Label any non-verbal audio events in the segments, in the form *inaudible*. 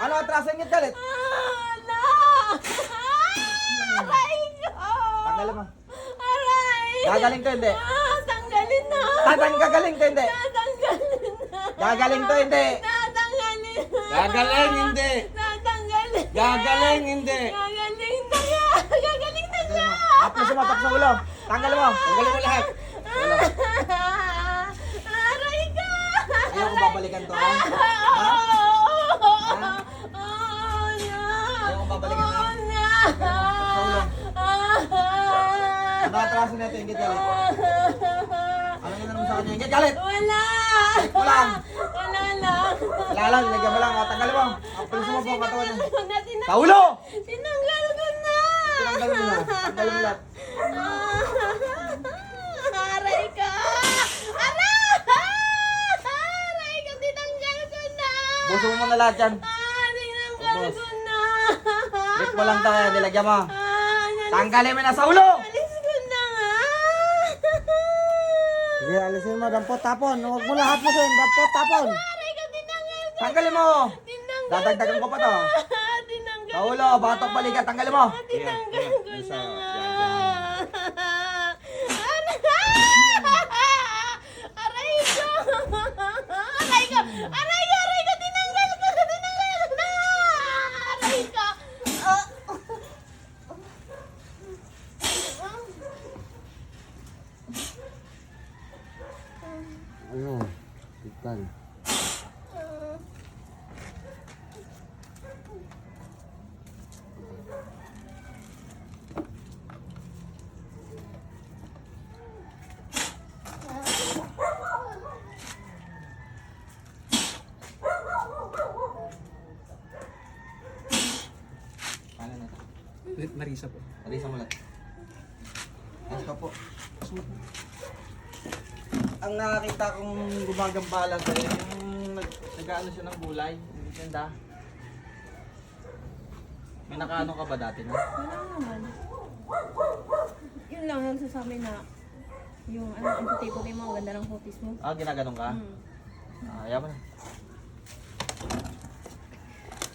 Ano atraso ingit galit? Ala! Aray ko! Tanggalin mo. Aray! Gagaling to hindi. Ah, tanggalin na! Tatang gagaling to hindi. Tatanggalin na! Gagaling to hindi. Tatanggalin na! Gagaling, hindi. Tatanggalin! Gagaling, hindi. Gagaling na nga! Gagaling na siya! Apos sumatak sa ulo. Tanggalin mo. Tanggalin mo lahat. Aray Ano atraso na ito ingit galit? Ano yun naman sa kanya ingit galit? Wala! Balik mo lang. Wala lang! Wala lang, nilagyan mo lang. O, Tanggalin mo. Apos mo po ang katawan niya. Sa ulo! Tinanggal ko na! Tinanggal mo na. Tanggalin mo lahat. Aray ka! Aray! Aray ka! Tinanggal ko na! Buso mo na lahat yan. Ah, tinanggal Ubos. ko na! Balik mo lang tayo, nilagyan mo. Ah, Tanggalin mo na sa ulo! Alis ko na nga! Sige, alisin mo. Dampot tapon. Huwag mo lahat mo sin. Dampot tapon. Tanggalin mo! Tinanggal Dadagdagan ko pa to. Ah, Sa ulo, batok balikat, tanggalin mo. Ah, Tinanggal ko na nga! *laughs* *laughs* Aray ko! Aray ko! Aray ko! Aray ko! Tinanggal ko! Tinanggal ko na! Aray ko! Ah. Ano? Ito? Marisa po. Alisa mo lahat. Ayos ka po. Ang nakakita kong gumagambala sa yung nag, nag-ano siya ng gulay. Hindi ganda. May nakaano ka ba dati na? Wala naman. Yun lang ang sasabi na yung ano, ang puti-puti mo, ang ganda ng putis mo. Ah, ginaganong ka? Hmm. Ah, na.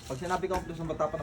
Pag sinabi ko doon sa bata pa